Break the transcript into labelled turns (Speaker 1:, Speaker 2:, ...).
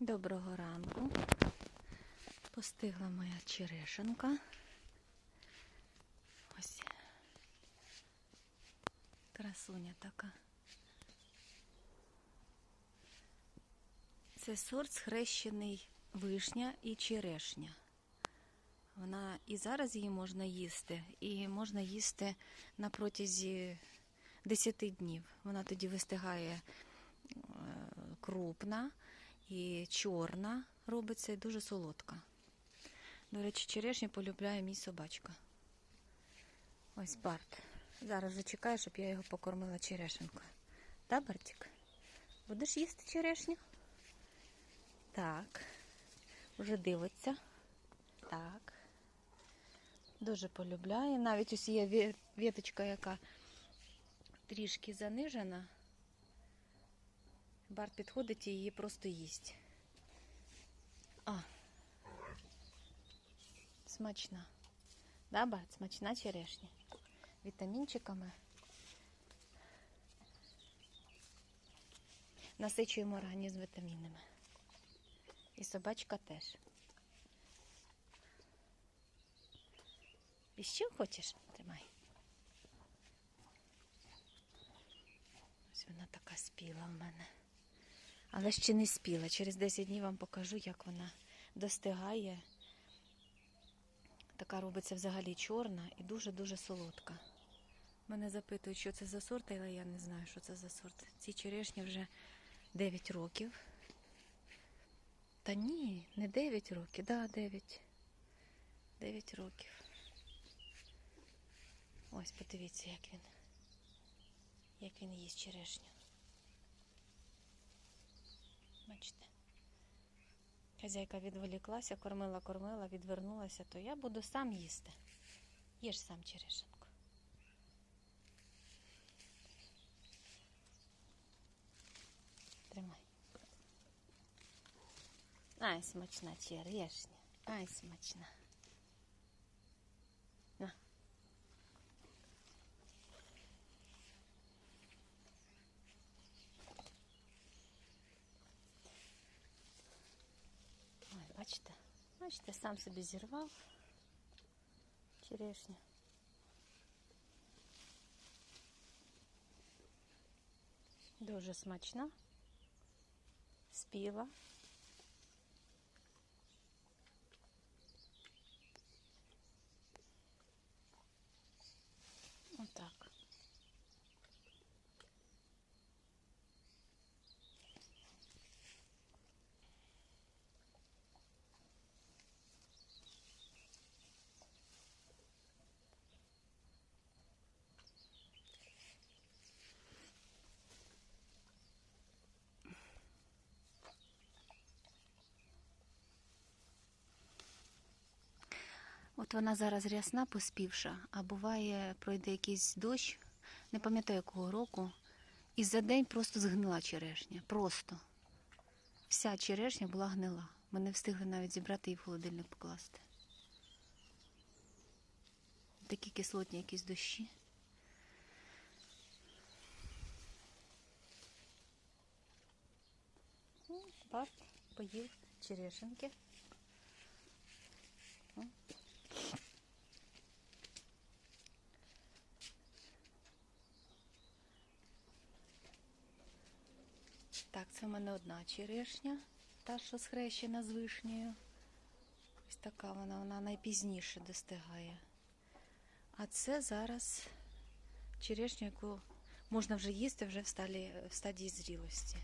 Speaker 1: Доброго ранку. Постигла моя черешенка. Ось. Красуня така. Це сорт схрещений вишня і черешня. Вона і зараз її можна їсти, і можна їсти на протязі 10 днів. Вона тоді вистигає е, крупна і чорна робиться і дуже солодка. До речі, черешню полюбляє мій собачка. Ось Барт. Зараз вже чекає, щоб я його покормила черешенкою. Да, Бартик? Будеш їсти черешню? Так. Уже дивиться. Так. Дуже полюбляє. Навіть ось є віточка, яка трішки занижена. Барт підходить і її просто їсть. А. Смачна. Да, Барт? Смачна черешня. Вітамінчиками. Насичуємо організм вітамінами. І собачка теж. І що хочеш? Тримай. Ось вона така спіла в мене. Але ще не спіла. Через 10 днів вам покажу, як вона достигає. Така робиться взагалі чорна і дуже-дуже солодка. Мене запитують, що це за сорт, але я не знаю, що це за сорт. Ці черешні вже 9 років. Та ні, не 9 років, да, 9. 9 років. Ось, подивіться, як він. Як він їсть черешню. Бачите? Хазяйка відволіклася, кормила, кормила, відвернулася, то я буду сам їсти. Їж сам черешенку. Тримай. Ай, смачна черешня. Ай, смачна. бачите? Бачите, сам собі зірвав черешню. Дуже смачна. Спіла. От вона зараз рясна, поспівша, а буває, пройде якийсь дощ, не пам'ятаю якого року, і за день просто згнила черешня. Просто. Вся черешня була гнила. Ми не встигли навіть зібрати її в холодильник покласти. Такі кислотні якісь дощі. Барт поїв черешенки. Так, це в мене одна черешня, та, що схрещена з вишнею. Ось така вона, вона найпізніше достигає. А це зараз черешня, яку можна вже їсти вже в, сталі, в стадії зрілості.